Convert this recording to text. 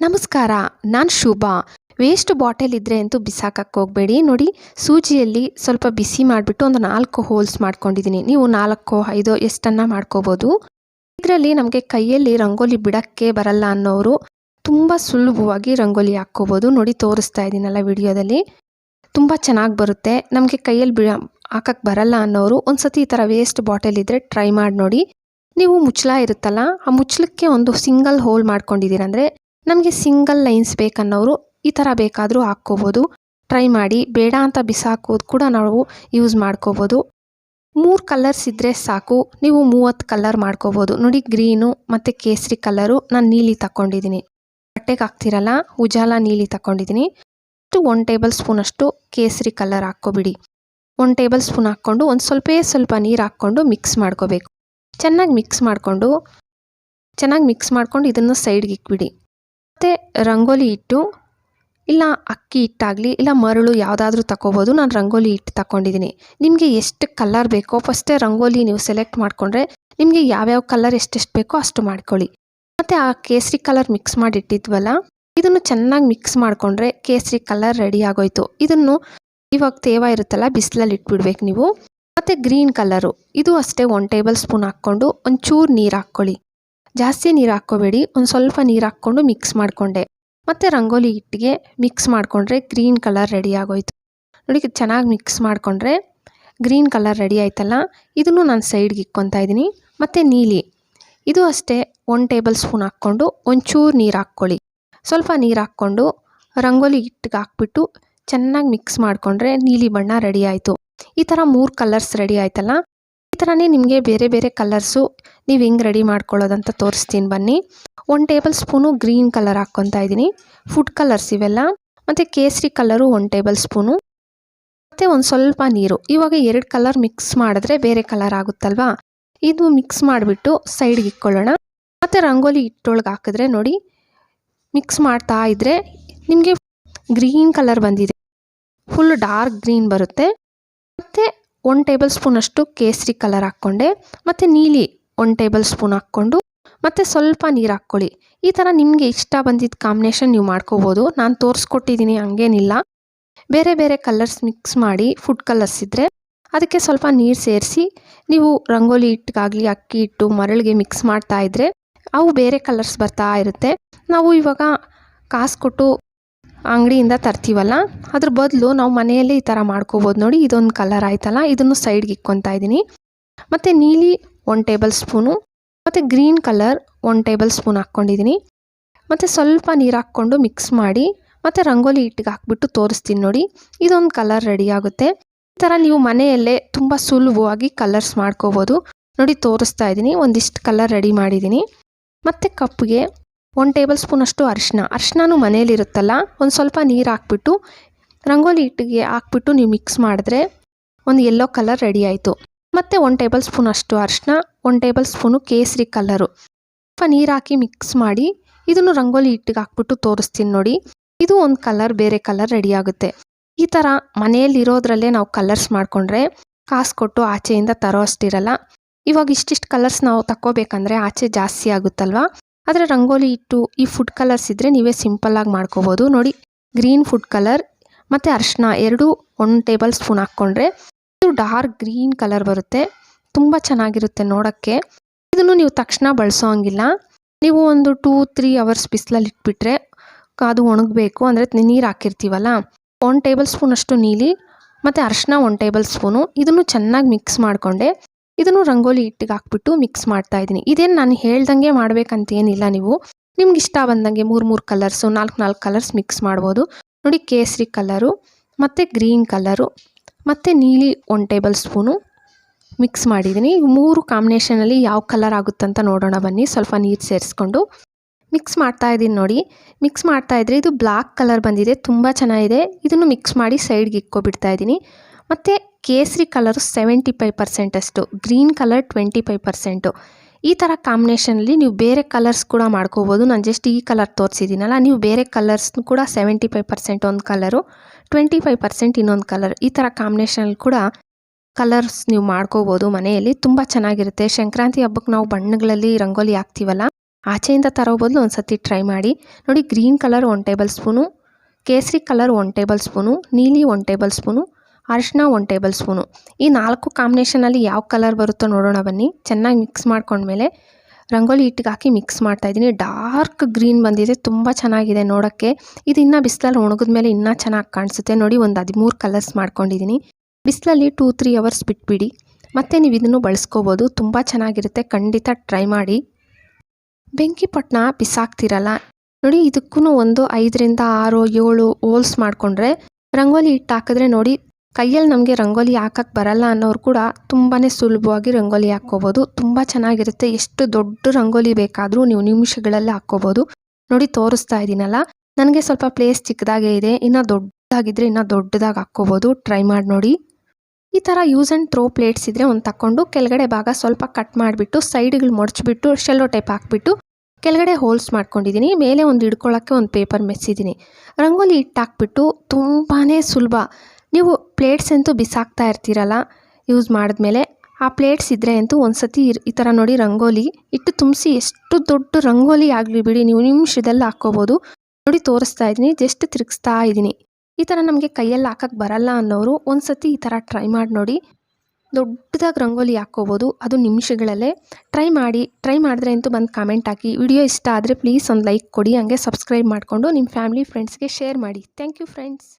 ನಮಸ್ಕಾರ, ನಾನು Shubha. Waste bottle ಇದ್ದರೆ ಅಂತೂ ಬಿಸಾಕಕ್ಕೆ ಹೋಗಬೇಡಿ. ನೋಡಿ, ಸೂಜಿಯಲ್ಲಿ ಸ್ವಲ್ಪ ಬಿಸಿ ಮಾಡಿಬಿಟ್ಟು ಒಂದು ನಾಲ್ಕು ಹೋಲ್ಸ್ ಮಾಡ್ಕೊಂಡಿದ್ದೀನಿ. ನೀವು ನಾಲ್ಕು, ಐದು ಎಷ್ಟನ್ನು ಮಾಡ್ಕೋಬೋದು. ಇದರಲ್ಲಿ ನಮಗೆ ಕೈಯಲ್ಲಿ ರಂಗೋಲಿ ಬಿಡೋಕ್ಕೆ ಬರಲ್ಲ ಅನ್ನೋರು ತುಂಬ ಸುಲಭವಾಗಿ ರಂಗೋಲಿ ಹಾಕ್ಕೋಬೋದು. ನೋಡಿ, ತೋರಿಸ್ತಾ ಇದ್ದೀನಲ್ಲ ವಿಡಿಯೋದಲ್ಲಿ. ತುಂಬ ಚೆನ್ನಾಗಿ ಬರುತ್ತೆ. ನಮಗೆ ಕೈಯಲ್ಲಿ ಬಿ ಹಾಕಕ್ಕೆ ಬರಲ್ಲ ಅನ್ನೋರು ಒಂದು ಸತಿ ಈ ಥರ ವೇಸ್ಟ್ ಬಾಟಲ್ ಇದ್ದರೆ ಟ್ರೈ ಮಾಡಿ ನೋಡಿ. ನೀವು ಮುಚ್ಚಳ ಇರುತ್ತಲ್ಲ, ಆ ಮುಚ್ಚಳಕ್ಕೆ ಒಂದು ಸಿಂಗಲ್ ಹೋಲ್ ಮಾಡ್ಕೊಂಡಿದ್ದೀರ ಅಂದರೆ ನಮಗೆ ಸಿಂಗಲ್ ಲೈನ್ಸ್ ಬೇಕನ್ನೋರು ಈ ಥರ ಬೇಕಾದರೂ ಹಾಕ್ಕೋಬೋದು. ಟ್ರೈ ಮಾಡಿ, ಬೇಡ ಅಂತ ಬಿಸಾಕೋದು ಕೂಡ ನಾವು ಯೂಸ್ ಮಾಡ್ಕೋಬೋದು. ಮೂರು ಕಲರ್ಸ್ ಇದ್ದರೆ ಸಾಕು, ನೀವು ಮೂವತ್ತು ಕಲರ್ ಮಾಡ್ಕೋಬೋದು. ನೋಡಿ ಗ್ರೀನು ಮತ್ತು ಕೇಸರಿ ಕಲರು ನಾನು ನೀಲಿ ತಗೊಂಡಿದ್ದೀನಿ ಬಟ್ಟೆಗೆ ಹಾಕ್ತಿರಲ್ಲ, ಉಜಾಲ ನೀಲಿ ತಗೊಂಡಿದ್ದೀನಿ ಅಷ್ಟು ಒನ್ ಟೇಬಲ್ ಸ್ಪೂನಷ್ಟು ಕೇಸರಿ ಕಲರ್ ಹಾಕ್ಕೊಬಿಡಿ. ಒನ್ ಟೇಬಲ್ ಸ್ಪೂನ್ ಹಾಕ್ಕೊಂಡು ಒಂದು ಸ್ವಲ್ಪೇ ಸ್ವಲ್ಪ ನೀರು ಹಾಕ್ಕೊಂಡು ಮಿಕ್ಸ್ ಮಾಡ್ಕೋಬೇಕು. ಚೆನ್ನಾಗಿ ಮಿಕ್ಸ್ ಮಾಡಿಕೊಂಡು, ಚೆನ್ನಾಗಿ ಮಿಕ್ಸ್ ಮಾಡ್ಕೊಂಡು ಇದನ್ನು ಸೈಡ್ಗೆ ಇಕ್ಬಿಡಿ. ಮತ್ತು ರಂಗೋಲಿ ಇಟ್ಟು, ಇಲ್ಲ ಅಕ್ಕಿ ಹಿಟ್ಟಾಗಲಿ ಇಲ್ಲ ಮರಳು ಯಾವುದಾದ್ರೂ ತಗೋಬೋದು ನಾನು ರಂಗೋಲಿ ಹಿಟ್ಟು ತಗೊಂಡಿದ್ದೀನಿ ನಿಮಗೆ ಎಷ್ಟು ಕಲರ್ ಬೇಕೋ ಫಸ್ಟೇ ರಂಗೋಲಿ ನೀವು ಸೆಲೆಕ್ಟ್ ಮಾಡಿಕೊಂಡ್ರೆ ನಿಮಗೆ ಯಾವ್ಯಾವ ಕಲರ್ ಎಷ್ಟೆಷ್ಟು ಬೇಕೋ ಅಷ್ಟು ಮಾಡ್ಕೊಳ್ಳಿ. ಮತ್ತು ಆ ಕೇಸರಿ ಕಲರ್ ಮಿಕ್ಸ್ ಮಾಡಿ ಇಟ್ಟಿದ್ವಲ್ಲ ಇದನ್ನು ಚೆನ್ನಾಗಿ ಮಿಕ್ಸ್ ಮಾಡಿಕೊಂಡ್ರೆ ಕೇಸರಿ ಕಲರ್ ರೆಡಿ ಆಗೋಯ್ತು. ಇದನ್ನು ಇವಾಗ ತೇವ ಇರುತ್ತಲ್ಲ, ಬಿಸಿಲಲ್ಲಿ ಇಟ್ಬಿಡ್ಬೇಕು ನೀವು. ಮತ್ತು ಗ್ರೀನ್ ಕಲರು ಇದು ಅಷ್ಟೇ ಒನ್ ಟೇಬಲ್ ಸ್ಪೂನ್ ಹಾಕ್ಕೊಂಡು ಒಂಚೂರು ನೀರು ಹಾಕ್ಕೊಳ್ಳಿ. ಜಾಸ್ತಿ ನೀರು ಹಾಕ್ಕೋಬೇಡಿ. ಒಂದು ಸ್ವಲ್ಪ ನೀರು ಹಾಕ್ಕೊಂಡು ಮಿಕ್ಸ್ ಮಾಡಿಕೊಂಡೆ. ಮತ್ತು ರಂಗೋಲಿ ಹಿಟ್ಟಿಗೆ ಮಿಕ್ಸ್ ಮಾಡಿಕೊಂಡ್ರೆ ಗ್ರೀನ್ ಕಲರ್ ರೆಡಿ ಆಗೋಯ್ತು. ನೋಡಿ ಚೆನ್ನಾಗಿ ಮಿಕ್ಸ್ ಮಾಡಿಕೊಂಡ್ರೆ ಗ್ರೀನ್ ಕಲರ್ ರೆಡಿ ಆಯ್ತಲ್ಲ? ಇದನ್ನು ನಾನು ಸೈಡ್ಗೆ ಇಕ್ಕೊತಾ ಇದ್ದೀನಿ. ಮತ್ತು ನೀಲಿ. ಇದು ಅಷ್ಟೇ ಒನ್ ಟೇಬಲ್ ಸ್ಪೂನ್ ಹಾಕ್ಕೊಂಡು ಒಂಚೂರು ನೀರು ಹಾಕ್ಕೊಳ್ಳಿ. ಸ್ವಲ್ಪ ನೀರು ಹಾಕ್ಕೊಂಡು ರಂಗೋಲಿ ಹಿಟ್ಟಿಗೆ ಹಾಕ್ಬಿಟ್ಟು ಚೆನ್ನಾಗಿ ಮಿಕ್ಸ್ ಮಾಡಿಕೊಂಡ್ರೆ ನೀಲಿ ಬಣ್ಣ ರೆಡಿ ಆಯಿತು. ಈ ಥರ ಮೂರು ಕಲರ್ಸ್ ರೆಡಿ ಆಯ್ತಲ್ಲ? ಥರನೇ ನಿಮಗೆ ಬೇರೆ ಬೇರೆ ಕಲರ್ಸು ನೀವು ಹೆಂಗೆ ರೆಡಿ ಮಾಡ್ಕೊಳ್ಳೋದಂತ ತೋರಿಸ್ತೀನಿ ಬನ್ನಿ. One table spoon green colour ಹಾಕ್ಕೊತಾ ಇದ್ದೀನಿ. ಫುಡ್ ಕಲರ್ಸ್ ಇವೆಲ್ಲ. ಮತ್ತು ಕೇಸರಿ ಕಲರು ಒನ್ ಟೇಬಲ್ ಸ್ಪೂನು ಮತ್ತು ಒಂದು ಸ್ವಲ್ಪ ನೀರು. ಇವಾಗ ಎರಡು ಕಲರ್ ಮಿಕ್ಸ್ ಮಾಡಿದ್ರೆ ಬೇರೆ ಕಲರ್ ಆಗುತ್ತಲ್ವಾ? ಇದು ಮಿಕ್ಸ್ ಮಾಡಿಬಿಟ್ಟು ಸೈಡ್ಗೆ ಇಕ್ಕೊಳ್ಳೋಣ. ಮತ್ತು ರಂಗೋಲಿ ಹಿಟ್ಟೊಳಗೆ ಹಾಕಿದ್ರೆ ನೋಡಿ ಮಿಕ್ಸ್ ಮಾಡ್ತಾ ಇದ್ದರೆ ನಿಮಗೆ ಗ್ರೀನ್ ಕಲರ್ ಬಂದಿದೆ. ಫುಲ್ ಡಾರ್ಕ್ ಗ್ರೀನ್ ಬರುತ್ತೆ. ಮತ್ತು ಒನ್ ಟೇಬಲ್ ಸ್ಪೂನಷ್ಟು ಕೇಸರಿ ಕಲರ್ ಹಾಕ್ಕೊಂಡೆ, ಮತ್ತು ನೀಲಿ ಒನ್ ಟೇಬಲ್ ಸ್ಪೂನ್ ಹಾಕ್ಕೊಂಡು, ಮತ್ತು ಸ್ವಲ್ಪ ನೀರು ಹಾಕ್ಕೊಳ್ಳಿ. ಈ ಥರ ನಿಮಗೆ ಇಷ್ಟ ಬಂದಿದ್ದ ಕಾಂಬಿನೇಷನ್ ನೀವು ಮಾಡ್ಕೋಬೋದು. ನಾನು ತೋರಿಸ್ಕೊಟ್ಟಿದ್ದೀನಿ ಹಂಗೇನಿಲ್ಲ. ಬೇರೆ ಬೇರೆ ಕಲರ್ಸ್ ಮಿಕ್ಸ್ ಮಾಡಿ ಫುಡ್ ಕಲರ್ಸ್ ಇದ್ದರೆ ಅದಕ್ಕೆ ಸ್ವಲ್ಪ ನೀರು ಸೇರಿಸಿ, ನೀವು ರಂಗೋಲಿ ಹಿಟ್ಟಿಗಾಗಲಿ ಅಕ್ಕಿ ಹಿಟ್ಟು, ಮರಳಿಗೆ ಮಿಕ್ಸ್ ಮಾಡ್ತಾ ಇದ್ದರೆ ಅವು ಬೇರೆ ಕಲರ್ಸ್ ಬರ್ತಾ ಇರುತ್ತೆ. ನಾವು ಇವಾಗ ಕಾಸು ಕೊಟ್ಟು ಅಂಗಡಿಯಿಂದ ತರ್ತೀವಲ್ಲ, ಅದ್ರ ಬದಲು ನಾವು ಮನೆಯಲ್ಲೇ ಈ ಥರ ಮಾಡ್ಕೋಬೋದು ನೋಡಿ, ಇದೊಂದು ಕಲರ್ ಆಯ್ತಲ್ಲ, ಇದನ್ನು ಸೈಡ್ಗೆ ಇಕ್ಕೊತಾ ಇದ್ದೀನಿ. ಮತ್ತು ನೀಲಿ ಒನ್ ಟೇಬಲ್ ಸ್ಪೂನು ಮತ್ತು green colour one table spoon ಹಾಕ್ಕೊಂಡಿದ್ದೀನಿ. ಮತ್ತು ಸ್ವಲ್ಪ ನೀರು ಹಾಕ್ಕೊಂಡು ಮಿಕ್ಸ್ ಮಾಡಿ, ಮತ್ತು ರಂಗೋಲಿ ಹಿಟ್ಟಿಗೆ ಹಾಕ್ಬಿಟ್ಟು ತೋರಿಸ್ತೀನಿ ನೋಡಿ, ಇದೊಂದು ಕಲರ್ ರೆಡಿ ಆಗುತ್ತೆ. ಈ ಥರ ನೀವು ಮನೆಯಲ್ಲೇ ತುಂಬ ಸುಲಭವಾಗಿ ಕಲರ್ಸ್ ಮಾಡ್ಕೋಬೋದು. ನೋಡಿ, ತೋರಿಸ್ತಾ ಇದ್ದೀನಿ, ಒಂದಿಷ್ಟು ಕಲರ್ ರೆಡಿ ಮಾಡಿದ್ದೀನಿ. ಮತ್ತು ಕಪ್ಪಿಗೆ ಒನ್ ಟೇಬಲ್ ಸ್ಪೂನಷ್ಟು ಅರಿಶಿನ ಅರಿಶಿನೂ ಮನೇಲಿರುತ್ತಲ್ಲ ಒಂದು ಸ್ವಲ್ಪ ನೀರು ಹಾಕ್ಬಿಟ್ಟು, ರಂಗೋಲಿ ಹಿಟ್ಟಿಗೆ ಹಾಕ್ಬಿಟ್ಟು ನೀವು ಮಿಕ್ಸ್ ಮಾಡಿದ್ರೆ ಒಂದು ಯೆಲ್ಲೋ ಕಲರ್ ರೆಡಿ ಆಯಿತು. ಮತ್ತು ಒಂದು ಟೇಬಲ್ ಸ್ಪೂನ್ ಅಷ್ಟು ಅರಿಶಿನ ಒಂದು ಟೇಬಲ್ ಸ್ಪೂನು ಕೇಸರಿ ಕಲರು ಸ್ವಲ್ಪ ನೀರು ಹಾಕಿ ಮಿಕ್ಸ್ ಮಾಡಿ, ಇದನ್ನು ರಂಗೋಲಿ ಹಿಟ್ಟಿಗೆ ಹಾಕ್ಬಿಟ್ಟು ತೋರಿಸ್ತೀನಿ ನೋಡಿ. ಇದು ಒಂದು ಕಲರ್ ಬೇರೆ ಕಲರ್ ರೆಡಿ ಆಗುತ್ತೆ. ಈ ಥರ ಮನೆಯಲ್ಲಿರೋದ್ರಲ್ಲೇ ನಾವು ಕಲರ್ಸ್ ಮಾಡಿಕೊಂಡ್ರೆ ಕಾಸು ಕೊಟ್ಟು ಆಚೆಯಿಂದ ತರೋ ಅಷ್ಟಿರಲ್ಲ. ಇವಾಗ ಇಷ್ಟಿಷ್ಟು ಕಲರ್ಸ್ ನಾವು ತಗೋಬೇಕಂದ್ರೆ ಆಚೆ ಜಾಸ್ತಿ ಆಗುತ್ತಲ್ವಾ? ಆದರೆ ರಂಗೋಲಿ ಇಟ್ಟು ಈ ಫುಡ್ ಕಲರ್ಸ್ ಇದ್ದರೆ ನೀವೇ ಸಿಂಪಲ್ಲಾಗಿ ಮಾಡ್ಕೋಬೋದು. ನೋಡಿ ಗ್ರೀನ್ ಫುಡ್ ಕಲರ್ ಮತ್ತು ಅರಿಶಿನ ಎರಡು ಒನ್ ಟೇಬಲ್ ಸ್ಪೂನ್ ಹಾಕ್ಕೊಂಡ್ರೆ ಇದು ಡಾರ್ಕ್ ಗ್ರೀನ್ ಕಲರ್ ಬರುತ್ತೆ. ತುಂಬ ಚೆನ್ನಾಗಿರುತ್ತೆ ನೋಡೋಕ್ಕೆ. ಇದನ್ನು ನೀವು ತಕ್ಷಣ ಬಳಸೋ ಹಂಗಿಲ್ಲ. ನೀವು ಒಂದು ಟೂ ತ್ರೀ ಅವರ್ಸ್ ಬಿಸಿಲಲ್ಲಿ ಇಟ್ಬಿಟ್ರೆ ಅದು ಒಣಗಬೇಕು. ಅಂದರೆ ನೀರು ಹಾಕಿರ್ತೀವಲ್ಲ ಒನ್ ಟೇಬಲ್ ಸ್ಪೂನಷ್ಟು ನೀಲಿ ಮತ್ತು ಅರಿಶಿನ ಒನ್ ಟೇಬಲ್ ಸ್ಪೂನು ಇದನ್ನು ಚೆನ್ನಾಗಿ ಮಿಕ್ಸ್ ಮಾಡಿಕೊಂಡೆ. ಇದನ್ನು ರಂಗೋಲಿ ಹಿಟ್ಟಿಗೆ ಹಾಕ್ಬಿಟ್ಟು ಮಿಕ್ಸ್ ಮಾಡ್ತಾ ಇದ್ದೀನಿ. ಇದೇನು ನಾನು ಹೇಳ್ದಂಗೆ ಮಾಡ್ಬೇಕಂತ ಏನಿಲ್ಲ ನೀವು. ನಿಮ್ಗೆ ಇಷ್ಟ ಬಂದಂಗೆ ಮೂರು ಮೂರು ಕಲರ್ಸು ನಾಲ್ಕು ನಾಲ್ಕು ಕಲರ್ಸ್ ಮಿಕ್ಸ್ ಮಾಡ್ಬೋದು. ನೋಡಿ ಕೇಸರಿ ಕಲರು ಮತ್ತು ಗ್ರೀನ್ ಕಲರು ಮತ್ತು ನೀಲಿ ಒನ್ ಟೇಬಲ್ ಸ್ಪೂನು ಮಿಕ್ಸ್ ಮಾಡಿದ್ದೀನಿ. ಮೂರು ಕಾಂಬಿನೇಷನಲ್ಲಿ ಯಾವ ಕಲರ್ ಆಗುತ್ತಂತ ನೋಡೋಣ ಬನ್ನಿ. ಸ್ವಲ್ಪ ನೀರು ಸೇರಿಸ್ಕೊಂಡು ಮಿಕ್ಸ್ ಮಾಡ್ತಾ ಇದ್ದೀನಿ ನೋಡಿ. ಮಿಕ್ಸ್ ಮಾಡ್ತಾ ಇದ್ರೆ ಇದು ಬ್ಲ್ಯಾಕ್ ಕಲರ್ ಬಂದಿದೆ. ತುಂಬ ಚೆನ್ನಾಗಿದೆ. ಇದನ್ನು ಮಿಕ್ಸ್ ಮಾಡಿ ಸೈಡ್ಗೆ ಇಕ್ಕೊಬಿಡ್ತಾ ಇದ್ದೀನಿ. ಮತ್ತು ಕೇಸರಿ colour seventy five ಪರ್ಸೆಂಟಷ್ಟು green colour twenty five percent ಈ ಥರ ಕಾಂಬಿನೇಷನಲ್ಲಿ ನೀವು ಬೇರೆ ಕಲರ್ಸ್ ಕೂಡ ಮಾಡ್ಕೋಬೋದು. ನಾನು ಜಸ್ಟ್ ಈ ಕಲರ್ ತೋರಿಸಿದ್ದೀನಲ್ಲ ನೀವು ಬೇರೆ ಕಲರ್ಸ್ ಕೂಡ ಸೆವೆಂಟಿ ಫೈವ್ ಪರ್ಸೆಂಟ್ ಒಂದು ಕಲರು ಟ್ವೆಂಟಿ ಫೈವ್ ಪರ್ಸೆಂಟ್ ಇನ್ನೊಂದು ಕಲರ್ ಈ ಥರ ಕಾಂಬಿನೇಷನಲ್ಲಿ ಕೂಡ ಕಲರ್ಸ್ ನೀವು ಮಾಡ್ಕೋಬೋದು ಮನೆಯಲ್ಲಿ. ತುಂಬ ಚೆನ್ನಾಗಿರುತ್ತೆ. ಸಂಕ್ರಾಂತಿ ಹಬ್ಬಕ್ಕೆ ನಾವು ಬಣ್ಣಗಳಲ್ಲಿ, ರಂಗೋಲಿ ಹಾಕ್ತೀವಲ್ಲ, ಆಚೆಯಿಂದ ತರೋ ಬದಲು ಒಂದು ಸತಿ ಟ್ರೈ ಮಾಡಿ. ನೋಡಿ green colour one table spoon ಕೇಸರಿ ಕಲರ್ ಒನ್ ಟೇಬಲ್ ಸ್ಪೂನು ನೀಲಿ ಒನ್ ಟೇಬಲ್ ಸ್ಪೂನು ಅರಿಶಿನ ಒನ್ ಟೇಬಲ್ ಸ್ಪೂನು. ಈ ನಾಲ್ಕು ಕಾಂಬಿನೇಷನಲ್ಲಿ ಯಾವ ಕಲರ್ ಬರುತ್ತೋ ನೋಡೋಣ ಬನ್ನಿ. ಚೆನ್ನಾಗಿ ಮಿಕ್ಸ್ ಮಾಡ್ಕೊಂಡ್ಮೇಲೆ ರಂಗೋಲಿ ಹಿಟ್ಟಿಗೆ ಹಾಕಿ ಮಿಕ್ಸ್ ಮಾಡ್ತಾಯಿದ್ದೀನಿ ಡಾರ್ಕ್ ಗ್ರೀನ್ ಬಂದಿದೆ, ತುಂಬ ಚೆನ್ನಾಗಿದೆ ನೋಡೋಕ್ಕೆ. ಇದು ಇನ್ನೂ ಬಿಸಿಲಲ್ಲಿ ಒಣಗಿದ್ಮೇಲೆ ಇನ್ನೂ ಚೆನ್ನಾಗಿ ಕಾಣಿಸುತ್ತೆ. ನೋಡಿ, ಒಂದು ಹದಿಮೂರು ಕಲರ್ಸ್ ಮಾಡ್ಕೊಂಡಿದ್ದೀನಿ. ಬಿಸಿಲಲ್ಲಿ ಟೂ ತ್ರೀ ಅವರ್ಸ್ ಬಿಟ್ಬಿಡಿ. ಮತ್ತು ನೀವು ಇದನ್ನು ಬಳಸ್ಕೋಬೋದು. ತುಂಬ ಚೆನ್ನಾಗಿರುತ್ತೆ. ಖಂಡಿತ ಟ್ರೈ ಮಾಡಿ. ಬೆಂಕಿ ಪಟ್ಟಣ ಬಿಸಾಕ್ತಿರಲ್ಲ. ನೋಡಿ ಇದಕ್ಕೂ ಒಂದು ಐದರಿಂದ ಆರು, ಏಳು ಹೋಲ್ಸ್ ಮಾಡಿಕೊಂಡ್ರೆ ರಂಗೋಲಿ ಹಿಟ್ಟು ಹಾಕಿದ್ರೆ ನೋಡಿ ಕೈಯಲ್ಲಿ ನಮಗೆ ರಂಗೋಲಿ ಹಾಕಕ್ಕೆ ಬರಲ್ಲ ಅನ್ನೋರು ಕೂಡ ತುಂಬಾ ಸುಲಭವಾಗಿ ರಂಗೋಲಿ ಹಾಕ್ಕೋಬೋದು. ತುಂಬ ಚೆನ್ನಾಗಿರುತ್ತೆ. ಎಷ್ಟು ದೊಡ್ಡ ರಂಗೋಲಿ ಬೇಕಾದರೂ ನೀವು ನಿಮಿಷಗಳಲ್ಲಿ ಹಾಕ್ಕೋಬೋದು. ನೋಡಿ, ತೋರಿಸ್ತಾ ಇದ್ದೀನಲ್ಲ? ನನಗೆ ಸ್ವಲ್ಪ ಪ್ಲೇಸ್ ಚಿಕ್ಕದಾಗೇ ಇದೆ. ಇನ್ನು ದೊಡ್ಡದಾಗಿದ್ದರೆ ಇನ್ನೂ ದೊಡ್ಡದಾಗಿ ಹಾಕ್ಕೋಬೋದು. ಟ್ರೈ ಮಾಡಿ ನೋಡಿ. ಈ ಥರ ಯೂಸ್ ಆ್ಯಂಡ್ ಥ್ರೋ ಪ್ಲೇಟ್ಸ್ ಇದ್ದರೆ ಒಂದು ತಕ್ಕೊಂಡು ಕೆಳಗಡೆ ಭಾಗ ಸ್ವಲ್ಪ ಕಟ್ ಮಾಡಿಬಿಟ್ಟು ಸೈಡ್ಗಳು ಮಡಚಿಬಿಟ್ಟು ಶೆಲ್ಲೋ ಟೈಪ್ ಹಾಕ್ಬಿಟ್ಟು ಕೆಳಗಡೆ ಹೋಲ್ಸ್ ಮಾಡ್ಕೊಂಡಿದ್ದೀನಿ ಮೇಲೆ ಒಂದು ಹಿಡ್ಕೊಳ್ಳೋಕ್ಕೆ ಒಂದು ಪೇಪರ್ ಮೆಸ್ಸಿದ್ದೀನಿ ರಂಗೋಲಿ ಹಿಟ್ಟು ಹಾಕ್ಬಿಟ್ಟು ತುಂಬಾ ಸುಲಭ. ನೀವು ಪ್ಲೇಟ್ಸ್ ಅಂತೂ ಬಿಸಾಕ್ತಾ ಇರ್ತೀರಲ್ಲ ಯೂಸ್ ಮಾಡಿದ್ಮೇಲೆ ಆ ಪ್ಲೇಟ್ಸ್ ಇದ್ದರೆ ಅಂತೂ ಒಂದು ಸತಿ ಈ ಥರ ನೋಡಿ ರಂಗೋಲಿ ಇಟ್ಟು ತುಂಬಿಸಿ ಎಷ್ಟು ದೊಡ್ಡ ರಂಗೋಲಿ ಆಗಲಿ ಬಿಡಿ, ನೀವು ನಿಮಿಷದಲ್ಲಿ ಹಾಕ್ಕೋಬೋದು. ನೋಡಿ ತೋರಿಸ್ತಾ ಇದ್ದೀನಿ, ಜಸ್ಟ್ ತಿರುಗಿಸ್ತಾ ಇದ್ದೀನಿ. ಈ ಥರ ನಮಗೆ ಕೈಯಲ್ಲಿ ಹಾಕಕ್ಕೆ ಬರಲ್ಲ ಅನ್ನೋರು ಒಂದು ಸತಿ ಈ ಥರ ಟ್ರೈ ಮಾಡಿ ನೋಡಿ. ದೊಡ್ಡದಾಗಿ ರಂಗೋಲಿ ಹಾಕ್ಕೋಬೋದು, ಅದು ನಿಮಿಷಗಳಲ್ಲೇ. ಟ್ರೈ ಮಾಡಿ ಟ್ರೈ ಮಾಡಿದ್ರೆ ಅಂತೂ ಬಂದು ಕಾಮೆಂಟ್ ಹಾಕಿ. ವಿಡಿಯೋ ಇಷ್ಟ ಆದರೆ ಪ್ಲೀಸ್ ಒಂದು ಲೈಕ್ ಕೊಡಿ, ಹಂಗೆ ಸಬ್ಸ್ಕ್ರೈಬ್ ಮಾಡಿಕೊಂಡು ನಿಮ್ಮ ಫ್ಯಾಮಿಲಿ ಫ್ರೆಂಡ್ಸ್ಗೆ ಶೇರ್ ಮಾಡಿ. Thank you friends